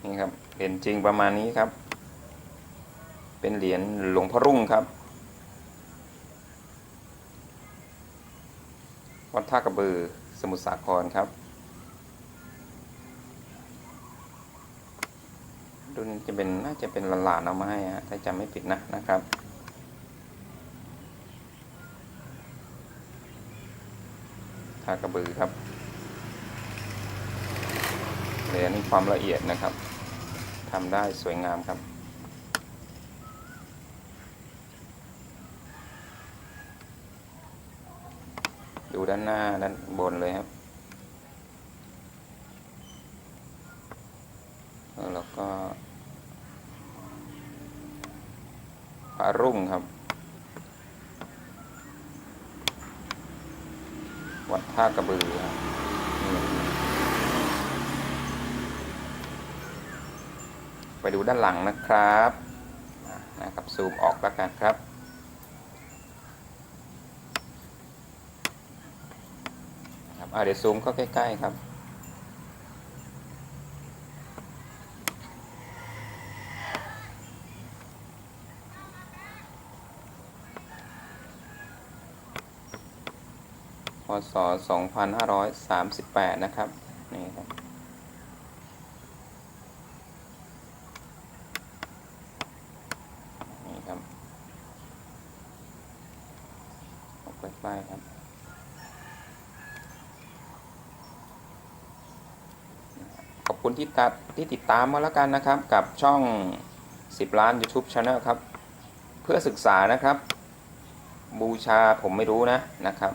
เหรียญจริงประมาณนี้ครับ เป็นเหรียญหลวงพ่อรุ่งครับ วัดท่ากระบือสมุทรสาครครับ รุ่นจะเป็นน่าจะเป็นหลานๆเอามาให้ฮะถ้าจำไม่ผิดนะนะครับท่ากระบือครับเหรียญความละเอียดนะครับ ทำได้สวยงามครับ ดูด้านหน้าด้านบนเลยครับ แล้วก็พระรุ่งครับ วัดท่ากระบือครับนี่ ไปดูด้านหลังนะครับนะครับซูมออกแล้วกันครับครับเดี๋ยวซูมเข้าใกล้ ๆ ครับพศ2538 นะครับ นี่ครับ ครับออกใกล้ๆครับขอบคุณที่ตัดที่ติดตามมาแล้วกันนะครับ กับช่อง 10 ล้าน YouTube Channel ครับ เพื่อศึกษานะครับ บูชาผมไม่รู้นะนะครับ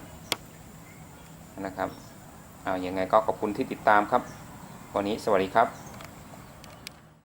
นะครับเอาอยัางไงก็ขอบคุณที่ติดตามครับ วันนี้สวัสดีครับ